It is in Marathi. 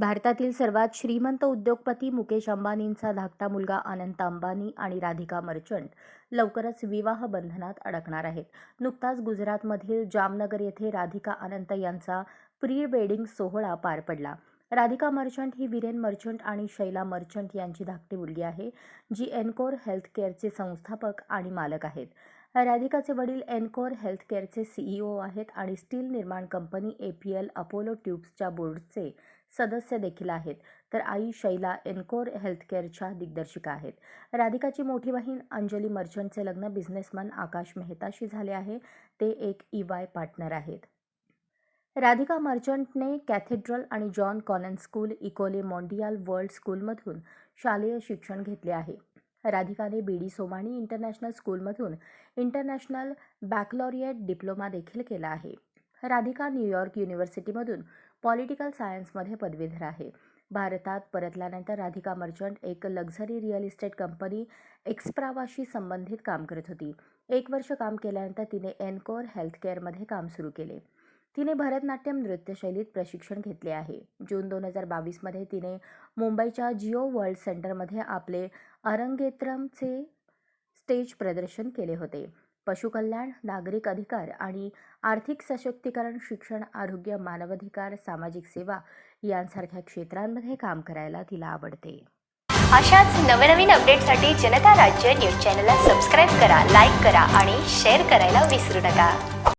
भारतातील सर्वात श्रीमंत उद्योगपती मुकेश अंबानींचा धाकटा मुलगा अनंत अंबानी आणि राधिका मर्चंट लवकरच विवाह बंधनात अडकणार आहेत. नुकताच गुजरातमधील जामनगर येथे राधिका अनंत यांचा प्री वेडिंग सोहळा पार पडला. राधिका मर्चंट ही विरेन मर्चंट आणि शैला मर्चंट यांची धाकटी मुलगी आहे जी एनकोर हेल्थकेअरचे संस्थापक आणि मालक आहेत. राधिकाचे वडील एनकोर हेल्थकेअरचे सीईओ आहेत आणि स्टील निर्माण company A P L Apollo ट्यूब्सच्या बोर्डचे सदस्य देखील आहेत. तर आई शैला एनकोर हेल्थकेअरच्या दिग्दर्शिका आहेत. राधिकाची मोठी बहीण अंजली मर्चंटचे लग्न बिझनेसमॅन आकाश मेहताशी झाले आहे. ते एक ई वाय पार्टनर आहेत. राधिका मर्चंटने कॅथेड्रल आणि John Connon School Ecole Mondiale World स्कूलमधून शालेय शिक्षण घेतले आहे. राधिकाने बी डी सोमाणी इंटरनॅशनल स्कूलमधून इंटरनॅशनल बॅकलॉरिएट डिप्लोमा देखील केला आहे. राधिका न्यूयॉर्क युनिव्हर्सिटीमधून पॉलिटिकल सायन्समध्ये पदवीधर आहे. भारतात परतल्यानंतर राधिका मर्चंट एक लक्झरी रिअल इस्टेट कंपनी एक्सप्रावाशी संबंधित काम करत होती. एक वर्ष काम केल्यानंतर तिने एनकोर हेल्थकेअरमध्ये काम सुरू केले. तिने भरतनाट्यम नृत्यशैलीत प्रशिक्षण घेतले आहे. जून दोन हजार बावीसमध्ये तिने मुंबईच्या जिओ वर्ल्ड सेंटरमध्ये आपले अरंगेत्रमचे स्टेज प्रदर्शन केले होते. पशुकल्याण नागरिक अधिकार आणि आर्थिक सशक्तीकरण शिक्षण आरोग्य मानवाधिकार सामाजिक सेवा यांसारख्या क्षेत्रांमध्ये काम करायला तिला आवडते. अशाच नवनवीन अपडेटसाठी जनता राज्य न्यूज चॅनलला सबस्क्राईब करा लाईक करा आणि शेअर करायला विसरू नका.